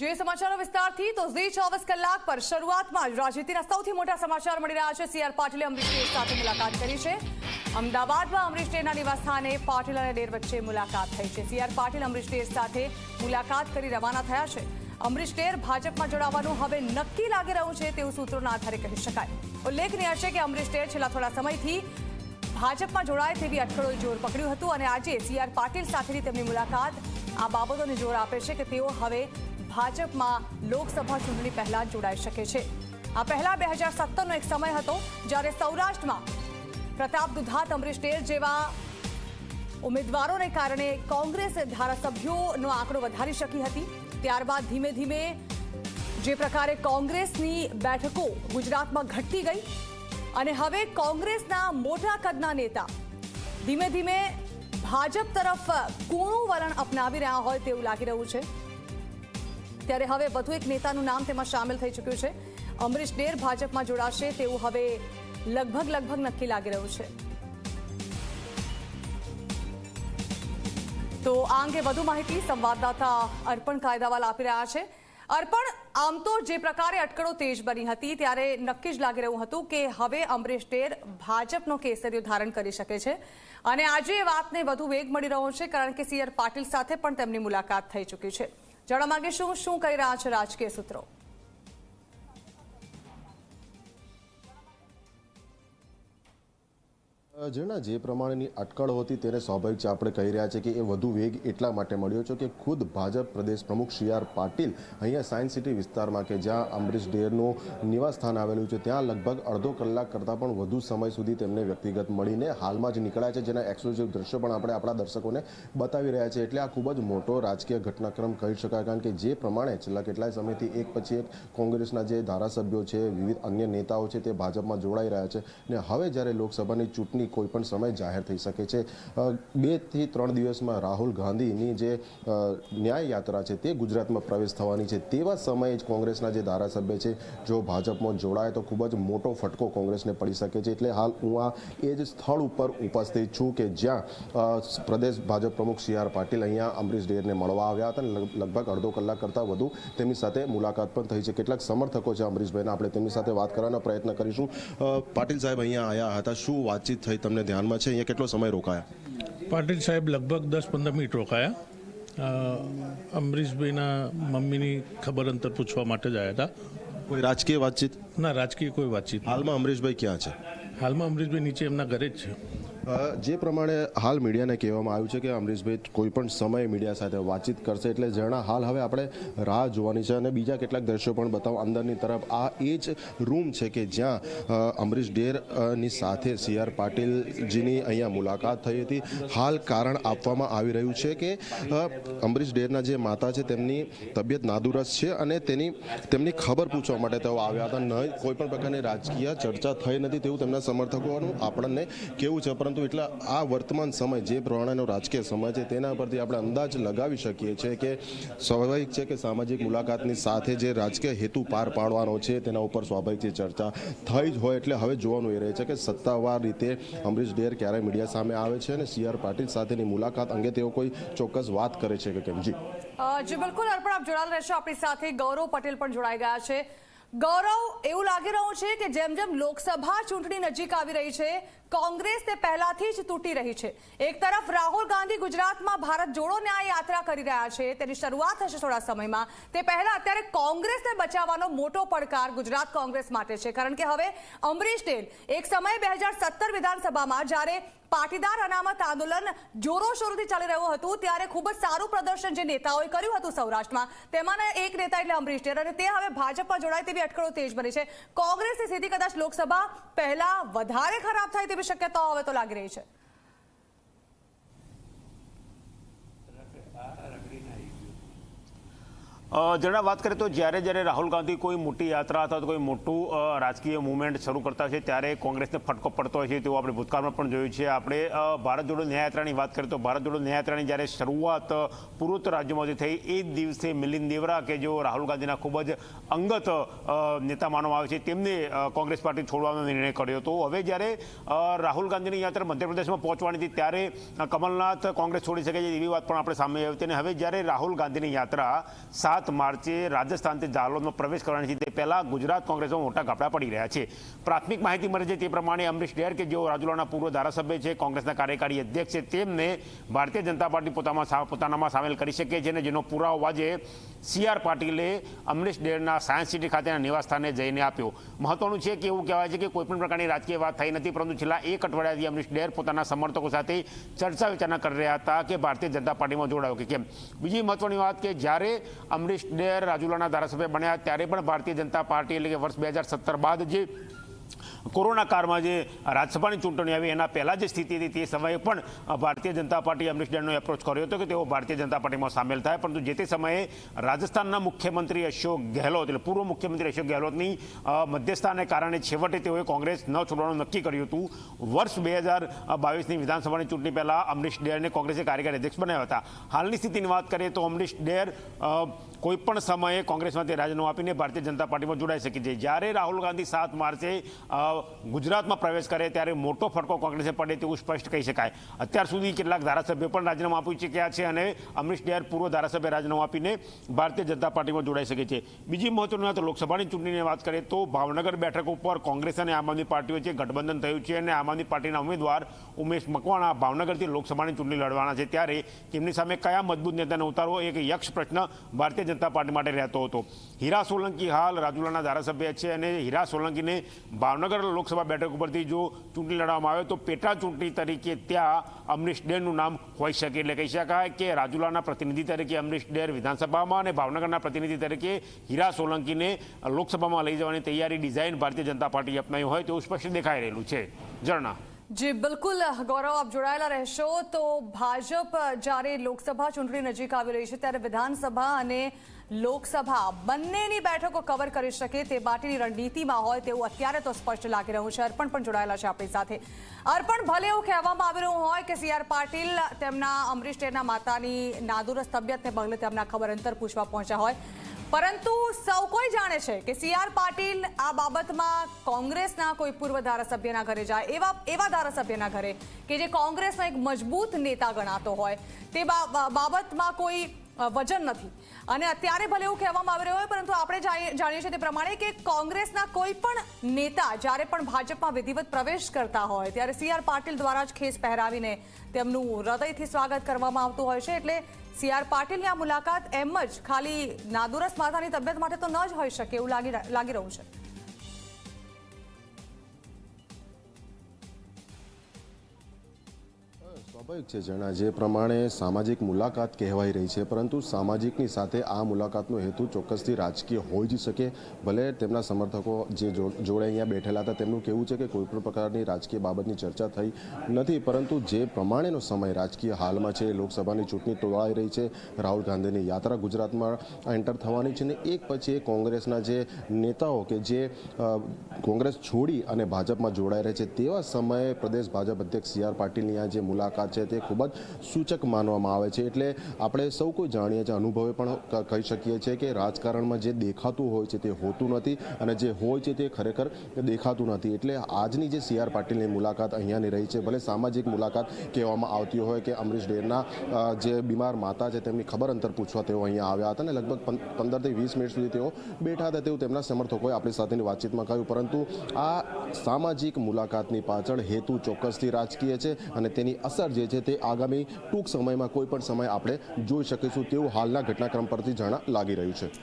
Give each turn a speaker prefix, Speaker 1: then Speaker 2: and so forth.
Speaker 1: જે સમાચારો વિસ્તારથી, તો ઝી ચોવીસ કલાક પર શરૂઆતમાં જ રાજનીતિના સૌથી મોટા સમાચાર મળી રહ્યા છે. સીઆર પાટીલે અમરીશ સાથે મુલાકાત કરી છે. અમદાવાદમાં અમરીશ નિવાસસ્થાને પાટીલ અને ડેર વચ્ચે મુલાકાત થઈ છે. સીઆર પાટીલ અમરીશ સાથે મુલાકાત કરી રવાના થયા છે. અમરીશ ડેર ભાજપમાં જોડાવાનું હવે નક્કી લાગી રહ્યું છે તેવું સૂત્રોના આધારે કહી શકાય. ઉલ્લેખનીય છે કે અમરીશ ડેર છેલ્લા થોડા સમયથી ભાજપમાં જોડાય તેવી અટકળોએ જોર પકડ્યું હતું અને આજે સીઆર પાટીલ સાથેની તેમની મુલાકાત આ બાબતોને જોર આપે છે કે તેઓ હવે ભાજપમાં લોકસભા ચૂંટણી પહેલા જોડાઈ શકે છે. આ પહેલા બે હજાર સત્તરનો એક સમય હતો જ્યારે સૌરાષ્ટ્રમાં પ્રતાપ દુધાત, અમરીશ ડેર જેવા ઉમેદવારોને કારણે કોંગ્રેસ ધારાસભ્યોનો આંકડો વધારી શકી હતી. ત્યારબાદ ધીમે ધીમે જે પ્રકારે કોંગ્રેસની બેઠકો ગુજરાતમાં ઘટતી ગઈ અને હવે કોંગ્રેસના મોટા કદના નેતા ધીમે ધીમે ભાજપ તરફ કૂણું વલણ અપનાવી રહ્યા હોય તેવું લાગી રહ્યું છે. ત્યારે હવે વધુ એક નેતાનું નામ તેમાં સામેલ થઈ ચૂક્યું છે. અમરીશ ડેર ભાજપમાં જોડાશે તેવું હવે લગભગ લગભગ નક્કી લાગી રહ્યું છે. તો આ અંગે વધુ માહિતી સંવાદદાતા અર્પણ કાયદાવાલ આપી રહ્યા છે. અર્પણ, આમ તો જે પ્રકારે અટકળો તેજ બની હતી, ત્યારે નક્કી જ લાગી રહ્યું હતું કે હવે અમરીશ ડેર ભાજપનો કેસરીઓ ધારણ કરી શકે છે. અને આજે એ વાતને વધુ વેગ મળી રહ્યો છે, કારણ કે સીઆર પાટીલ સાથે પણ તેમની મુલાકાત થઈ ચૂકી છે. માંગે શું શું કહી રહ્યા છે રાજકીય સૂત્રો?
Speaker 2: જેના જે પ્રમાણેની અટકળ હતી તેને સ્વાભાવિક છે. આપણે કહી રહ્યા છે કે એ વધુ વેગ એટલા માટે મળ્યો છે કે ખુદ ભાજપ પ્રદેશ પ્રમુખ સી આર પાટીલ અહીંયા સાયન્સ સિટી વિસ્તારમાં કે જ્યાં અમરીશ ડેરનું નિવાસ સ્થાન આવેલું છે, ત્યાં લગભગ અડધો કલાક કરતાં પણ વધુ સમય સુધી તેમને વ્યક્તિગત મળીને હાલમાં જ નીકળ્યા છે. જેના એક્સક્લુઝિવ દ્રશ્યો પણ આપણે આપણા દર્શકોને બતાવી રહ્યા છે એટલે આ ખૂબ જ મોટો રાજકીય ઘટનાક્રમ કહી શકાય, કારણ કે જે પ્રમાણે છેલ્લા કેટલાય સમયથી એક પછી એક કોંગ્રેસના જે ધારાસભ્યો છે, વિવિધ અન્ય નેતાઓ છે તે ભાજપમાં જોડાઈ રહ્યા છે. અને હવે જ્યારે લોકસભાની ચૂંટણી કોઈ પણ સમય જાહેર થઈ શકે છે. બેથી ત્રણ દિવસમાં રાહુલ ગાંધીની જે ન્યાય યાત્રા છે તે ગુજરાતમાં પ્રવેશ થવાની છે. તેવા સમયે જ કોંગ્રેસના જે ધારાસભ્ય છે, જો ભાજપમાં જોડાય તો ખૂબ જ મોટો ફટકો કોંગ્રેસને પડી શકે છે. એટલે હાલ હું આ એ જ સ્થળ ઉપર ઉપસ્થિત છું કે જ્યાં પ્રદેશ ભાજપ પ્રમુખ સી આર પાટીલ અહીંયા અમરીશ ડેરને મળવા આવ્યા હતા. લગભગ અડધો કલાક કરતાં વધુ તેમની સાથે મુલાકાત પણ થઈ છે. કેટલાક સમર્થકો છે અમરીશભાઈના. આપણે તેમની સાથે વાત કરવાનો પ્રયત્ન કરીશું. પાટીલ સાહેબ અહીંયા આવ્યા હતા. શું વાતચીત થઈ તમને ધ્યાનમાં છે? અહીંયા કેટલો સમય રોકાયા?
Speaker 3: પાટીલ સાહેબ લગભગ દસ પંદર મિનિટ રોકાયા. અમરીશભાઈના મમ્મીની ખબર અંતર પૂછવા માટે જ આવ્યા હતા.
Speaker 2: કોઈ રાજકીય વાતચીત?
Speaker 3: ના રાજકીય કોઈ વાતચીત
Speaker 2: હાલમાં અમરીશભાઈ ક્યાં છે?
Speaker 3: હાલમાં અમરીશભાઈ નીચે એમના ઘરે જ છે.
Speaker 2: જે પ્રમાણે હાલ મીડિયાને કહેવામાં આવ્યું છે કે અમરીશભાઈ કોઈ પણ સમયે મીડિયા સાથે વાતચીત કરશે એટલે જણા હાલ હવે આપણે રાહ જોવાની છે અને બીજા કેટલાક દ્રશ્યો પણ બતાવો. અંદરની તરફ આ એ જ રૂમ છે કે જ્યાં અમરીશ ડેરની સાથે સી આર પાટીલજીની અહીંયા મુલાકાત થઈ હતી. હાલ કારણ આપવામાં આવી રહ્યું છે કે અમરીશ ડેરના જે માતા છે તેમની તબિયત નાદુરસ્ત છે અને તેની, તેમની ખબર પૂછવા માટે તેઓ આવ્યા હતા. ન કોઈ પણ પ્રકારની રાજકીય ચર્ચા થઈ નથી તેવું તેમના સમર્થકોનું આપણને કેવું છે પરંતુ એટલા આ વર્તમાન સમય જે પ્રમાણેનો રાજકીય સમય છે તેના પરથી આપણે અંદાજ લગાવી શકીએ છીએ કે સ્વાભાવિક છે કે સામાજિક મુલાકાતની સાથે જે રાજકીય હેતુ પાર પાડવાનો છે તેના ઉપર સ્વાભાવિક ચર્ચા થઈ જ હોય એટલે હવે જોવાનું એ રહે છે કે સત્તાવાર રીતે અમરીશ ડેર ક્યારે મીડિયા સામે આવે છે અને સી આર પાટીલ સાથેની મુલાકાત અંગે તેઓ કોઈ ચોક્કસ વાત કરે છે કે કેમ? જી.
Speaker 1: જી, બિલકુલ. અર્પણ, આપ જોડાયેલા રહેશો. આપણી સાથે ગૌરવ પટેલ પણ જોડાઈ ગયા છે. ગૌરવ એવું લાગી રહ્યું છે કે જેમ જેમ લોકસભા ચૂંટણી નજીક આવી રહી છે, કોંગ્રેસ તે પહેલાથી જ તૂટી રહી છે. એક તરફ રાહુલ ગાંધી ગુજરાતમાં ભારત જોડો ન્યાય યાત્રા કરી રહ્યા છે, તેની શરૂઆત થશે થોડા સમયમાં. તે પહેલા અત્યારે કોંગ્રેસને બચાવવાનો મોટો પડકાર ગુજરાત કોંગ્રેસ માટે છે. કારણ કે હવે અમરીશ ડેલ એક સમયે બે વિધાનસભામાં જ્યારે પાટીદાર અનામત આંદોલન જોરોશોરોથી ચાલી રહ્યું હતું, ત્યારે ખૂબ જ સારું પ્રદર્શન જે નેતાઓએ કર્યું હતું સૌરાષ્ટ્રમાં. તેમાંના એક નેતા એટલે અમરીશ ડેર અને તે હવે ભાજપમાં જોડાય તેવી અટકળો તેજ બની છે. કોંગ્રેસની સ્થિતિ કદાચ લોકસભા પહેલા વધારે ખરાબ થાય તેવી શક્યતાઓ હવે તો લાગી રહી છે.
Speaker 4: જરા વાત કરીએ તો જ્યારે જ્યારે રાહુલ ગાંધી કોઈ મોટી યાત્રા અથવા કોઈ મોટું રાજકીય મુવમેન્ટ શરૂ કરતા છે, ત્યારે કોંગ્રેસને ફટકો પડતો હોય છે તેવું આપણે ભૂતકાળમાં પણ જોયું છે. આપણે ભારત જોડો ન્યાયયાત્રાની વાત કરીએ તો ભારત જોડો ન્યાયયાત્રાની જ્યારે શરૂઆત પૂર્વોત્તર રાજ્યોમાંથી થઈ, એ જ દિવસે મિલિંદ દેવરા કે જેઓ રાહુલ ગાંધીના ખૂબ જ અંગત નેતા માનવામાં આવે છે, તેમને કોંગ્રેસ પાર્ટી છોડવાનો નિર્ણય કર્યો હતો. હવે જ્યારે રાહુલ ગાંધીની યાત્રા મધ્યપ્રદેશમાં પહોંચવાની હતી, ત્યારે કમલનાથ કોંગ્રેસ છોડી શકે છે એવી વાત પણ આપણે સામે આવી હતી. અને હવે જ્યારે રાહુલ ગાંધીની યાત્રા સાત સાત માર્ચે રાજસ્થાનથી જાલોદમાં પ્રવેશ કરવાની છે. તે પહેલા ગુજરાત કોંગ્રેસમાં મોટા ગાબડા પડી રહ્યા છે. પ્રાથમિક માહિતી મળે છે તે પ્રમાણે અમરીશ ડેર કે જેઓ રાજુલાના પૂર્વ ધારાસભ્ય છે, કોંગ્રેસના કાર્યકારી અધ્યક્ષ છે, તેમને ભારતીય જનતા પાર્ટી પોતામાં પોતાનામાં સામેલ કરી શકે છે અને જેનો પુરાવો આજે સી આર પાટીલે અમરીશ ડેરના સાયન્સ સિટી ખાતેના નિવાસસ્થાને જઈને આપ્યો. મહત્વનું છે કે એવું કહેવાય છે કે કોઈપણ પ્રકારની રાજકીય વાત થઈ નથી, પરંતુ છેલ્લા એક અઠવાડિયાથી અમરીશ ડેર પોતાના સમર્થકો સાથે ચર્ચા વિચારણા કરી રહ્યા હતા કે ભારતીય જનતા પાર્ટીમાં જોડાયો કે કેમ? બીજી મહત્વની વાત કે જ્યારે અમરીશ ડેર રાજુલાના ધારાસભ્ય બન્યા ત્યારે પણ ભારતીય જનતા પાર્ટી એટલે કે વર્ષ બે બાદ જે કોરોના કાળમાં જે રાજ્યસભાની ચૂંટણી આવી, એના પહેલાં જે સ્થિતિ હતી તે સમયે પણ ભારતીય જનતા પાર્ટી અમરીશડેનનો એપ્રોચ કર્યો હતો કે તેઓ ભારતીય જનતા પાર્ટીમાં સામેલ થાય. પરંતુ જે તે સમયે રાજસ્થાનના મુખ્યમંત્રી અશોક ગેહલોત, એટલે પૂર્વ મુખ્યમંત્રી અશોક ગેહલોતની મધ્યસ્થાને કારણે છેવટે તેઓએ કોંગ્રેસ ન છોડવાનું નક્કી કર્યું હતું. વર્ષ બે હજાર બાવીસની વિધાનસભાની ચૂંટણી પહેલા અમરીશ ડેરને કોંગ્રેસે કાર્યકારી અધ્યક્ષ બનાવ્યા હતા. હાલની સ્થિતિની વાત કરીએ તો અમરીશ ડેર કોઈપણ કોઈ પણ સમયે કોંગ્રેસમાંથી રાજીનામું આપીને ભારતીય જનતા પાર્ટીમાં જોડાઈ શકે છે. જ્યારે રાહુલ ગાંધી સાત માર્ચે ગુજરાતમાં પ્રવેશ કરે ત્યારે મોટો ફટકો કોંગ્રેસે પડે તેવું સ્પષ્ટ કહી શકાય. અત્યાર સુધી કેટલાક ધારાસભ્યો પણ રાજીનામું આપી ચૂક્યા છે અને અમરીશ ડેર પૂર્વ ધારાસભ્ય રાજીનામું આપીને ભારતીય જનતા પાર્ટીમાં જોડાઈ શકે છે. બીજી મહત્વની વાત લોકસભાની ચૂંટણીની વાત કરીએ તો ભાવનગર બેઠક ઉપર કોંગ્રેસ અને આમ આદમી પાર્ટી વચ્ચે ગઠબંધન થયું છે અને આમ આદમી પાર્ટીના ઉમેદવાર ઉમેશ મકવાણા ભાવનગરથી લોકસભાની ચૂંટણી લડવાના છે. ત્યારે તેમની સામે કયા મજબૂત નેતાને ઉતારવો એક યક્ષ પ્રશ્ન ભારતીય જનતા પાર્ટી માટે રહેતો હતો. હીરા સોલંકી હાલ રાજુલાના ધારાસભ્ય છે અને હીરા સોલંકીને ભાવનગર લોકસભા બેઠક ઉપરથી જો ચૂંટણી લડવામાં આવે તો પેટા ચૂંટણી તરીકે ત્યાં અમરીશ ડેરનું નામ હોઈ શકે. એટલે કહી શકાય કે રાજુલાના પ્રતિનિધિ તરીકે અમરીશ ડેર વિધાનસભામાં અને ભાવનગરના પ્રતિનિધિ તરીકે હીરા સોલંકીને લોકસભામાં લઈ જવાની તૈયારી ડિઝાઇન ભારતીય જનતા પાર્ટી અપનાવી હોય તેવું સ્પષ્ટ દેખાઈ રહેલું છે. ઝરણા.
Speaker 1: જી બિલકુલ ગૌરવ આપ જોડાયેલા રહેશો તો ભાજપ જ્યારે લોકસભા ચૂંટણી નજીક આવી રહી છે ત્યારે વિધાનસભા અને લોકસભા બંનેની બેઠકો કવર કરી શકે તે માટેની રણનીતિમાં હોય તેવું અત્યારે તો સ્પષ્ટ લાગી રહ્યું છે અર્પણ પણ જોડાયેલા છે આપણી સાથે અર્પણ ભલે એવું કહેવામાં આવી રહ્યું હોય કે સી પાટીલ તેમના અમરીશ માતાની નાદુરસ્ત તબિયતને પગલે તેમના ખબર અંતર પૂછવા પહોંચ્યા હોય પરંતુ સૌ કોઈ જાણે છે કે સી આર પાટીલ આ બાબતમાં કોંગ્રેસના કોઈ પૂર્વ ધારાસભ્યના ઘરે જાય, એવા એવા ધારાસભ્યના ઘરે કે જે કોંગ્રેસનો એક મજબૂત નેતા ગણાતો હોય. તે બાબતમાં કોઈ વજન નથી. અને અત્યારે ભલે એવું કહેવામાં આવી રહ્યું હોય, પરંતુ આપણે જાણીએ છીએ તે પ્રમાણે કે કોંગ્રેસના કોઈ પણ નેતા જ્યારે પણ ભાજપમાં વિધિવત પ્રવેશ કરતા હોય, ત્યારે સી આર પાટીલ દ્વારા જ ખેસ પહેરાવીને તેમનું હૃદયથી સ્વાગત કરવામાં આવતું હોય છે. એટલે સી આર પાટીલની આ મુલાકાત એમ જ ખાલી નાદુરસ્ત માતાની તબિયત માટે તો ન જ હોઈ શકે એવું લાગી રહ્યું છે.
Speaker 2: સ્વાભાવિક છે જણા જે પ્રમાણે સામાજિક મુલાકાત કહેવાઈ રહી છે, પરંતુ સામાજિકની સાથે આ મુલાકાતનો હેતુ ચોક્કસથી રાજકીય હોઈ જ શકે. ભલે તેમના સમર્થકો જે જોડે અહીંયા બેઠેલા હતા, તેમનું કહેવું છે કે કોઈ પણ પ્રકારની રાજકીય બાબતની ચર્ચા થઈ નથી, પરંતુ જે પ્રમાણેનો સમય રાજકીય હાલમાં છે, લોકસભાની ચૂંટણી તોળાઈ રહી છે, રાહુલ ગાંધીની યાત્રા ગુજરાતમાં એન્ટર થવાની છે ને એક પછી એક કોંગ્રેસના જે નેતાઓ કે જે કોંગ્રેસ છોડી અને ભાજપમાં જોડાઈ રહે છે, તેવા સમયે પ્રદેશ ભાજપ અધ્યક્ષ સી આર પાટીલની આ જે મુલાકાત છે તે ખૂબ જ સૂચક માનવામાં આવે છે. એટલે આપણે સૌ કોઈ જાણીએ છીએ, અનુભવે પણ કહી શકીએ છીએ કે રાજકારણમાં જે દેખાતું હોય છે તે હોતું નથી અને જે હોય છે તે ખરેખર દેખાતું નથી. એટલે આજની જે સી આર પાટીલની મુલાકાત અહીંયાની રહી છે. ભલે સામાજિક મુલાકાત કહેવામાં આવતી હોય કે અમરીશ ડેરના જે બીમાર માતા છે તેમની ખબર અંતર પૂછવા તેઓ અહીંયા આવ્યા હતા અને લગભગ પંદરથી વીસ મિનિટ સુધી તેઓ બેઠા હતા તેવું તેમના સમર્થકોએ આપણી સાથેની વાતચીતમાં કહ્યું. પરંતુ આ સામાજિક મુલાકાતની પાછળ હેતુ ચોક્કસથી રાજકીય છે અને તેની જે છે તે આગામી ટૂંક સમયમાં કોઈ પણ સમય આપણે જોઈ શકીશું તેવું હાલના ઘટનાક્રમ પરથી જાણા લાગી રહ્યું છે.